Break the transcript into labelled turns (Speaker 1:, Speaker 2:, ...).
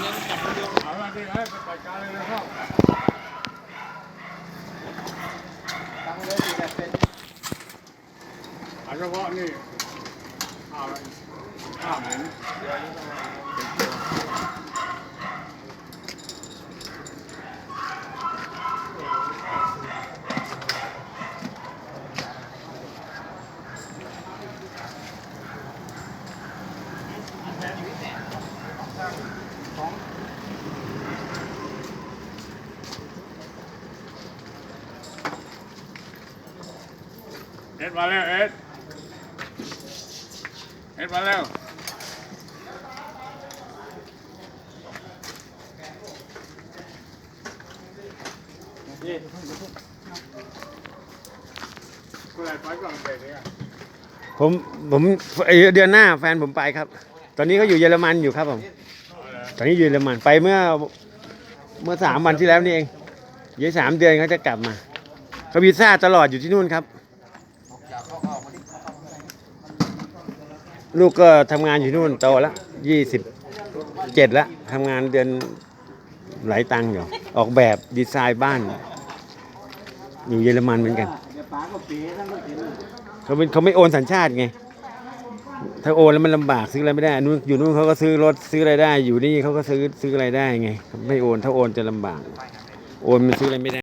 Speaker 1: เนี้ยจับคนเดียว
Speaker 2: เอาละที่ให้ไปจัดการเลยนะครับ
Speaker 3: ตั้งเลยสี่แปดเซน
Speaker 2: เอาเฉพาะนี่ข้าวข้าวเห็น เอ็ดมาแล้วเอ็ดเอ็ดมาแล้ว
Speaker 3: นี่
Speaker 2: กูไหนไปก่อนเบรกเนี่ย
Speaker 4: ผมผมเดือนหน้าแฟนผมไปครับ ตอนนี้เขาอยู่เยอรมันอยู่ครับผม ตอนนี้อยู่เยอรมันไปเมื่อเมื่อสามวันที่แล้วนี่เองเยี่สามเดือนเขาจะกลับมาเขาวีซ่าตลอดอยู่ที่นู่นครับ
Speaker 3: อย่าเข้าเข้ามาดิเข้าเข้ามาดิ
Speaker 4: ลูกก็ทำงานอยู่นู่นโตแล้วยี่สิบเจ็ดแล้วทำงานเดือนหลายตังค์อยู่ ออกแบบดีไซน์บ้าน อยู่เยอรมันเหมือน
Speaker 3: กัน
Speaker 4: เขาเป็นเขาไม่โอนสัญชาติไง ถ้าโอนแล้วมันลำบากซื้ออะไรไม่ได้นู่นอยู่นู่นเขาก็ซื้อรถซื้ออะไรได้ อยู่นี่เขาก็ซื้อซื้ออะไรได้ไง ไม่โอนถ้าโอนจะลำบาก โอนมันซื้ออะไรไม่ได้